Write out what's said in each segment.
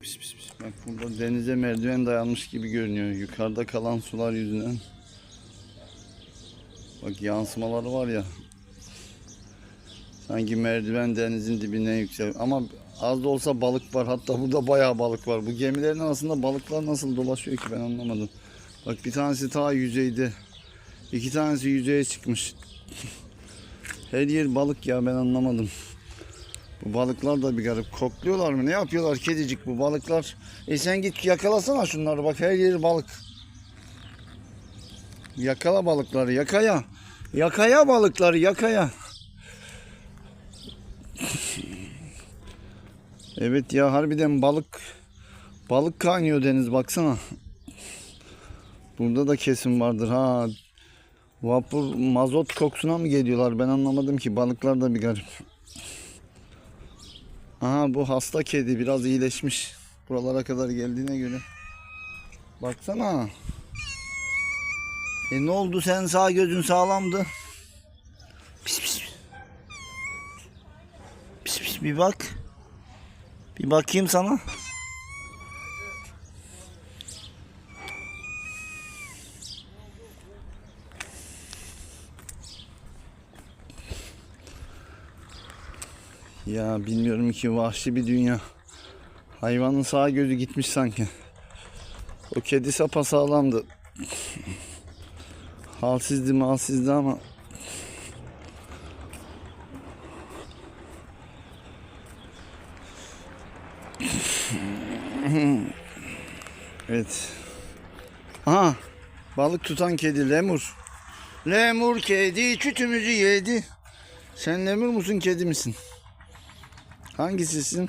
Pis pis pis. Bak burada denize merdiven dayanmış gibi görünüyor. Yukarıda kalan sular yüzünden. Bak yansımaları var ya. Sanki merdiven denizin dibine yüksel. Ama az da olsa balık var. Hatta burada bayağı balık var. Bu gemilerin arasında balıklar nasıl dolaşıyor ki ben anlamadım. Bak bir tanesi ta yüzeyde. İki tanesi yüzeye çıkmış. Her yer balık ya ben anlamadım. Balıklar da bir garip. Kokluyorlar mı? Ne yapıyorlar kedicik bu balıklar? E sen git yakalasana şunları bak her yeri balık. Yakala balıkları yakaya. Yakaya balıkları yakaya. Evet ya harbiden balık balık kaynıyor deniz baksana. Burada da kesim vardır ha. Vapur mazot kokusuna mı geliyorlar ben anlamadım ki balıklar da bir garip. Aha bu hasta kedi biraz iyileşmiş. Buralara kadar geldiğine göre. Baksana. E ne oldu sen sağ gözün sağlamdı. Pis pis. Pis pis bir bak. Bir bakayım sana. Ya bilmiyorum ki vahşi bir dünya. Hayvanın sağ gözü gitmiş sanki. O kedi sapasağlamdı. Halsizdi malsizdi ama Evet. Aha balık tutan kedi lemur. Lemur kedi çütümüzü yedi. Sen lemur musun kedi misin? Hangisisin?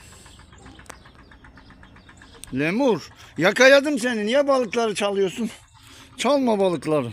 Lemur. Yakaladım seni. Niye balıkları çalıyorsun? Çalma balıkları.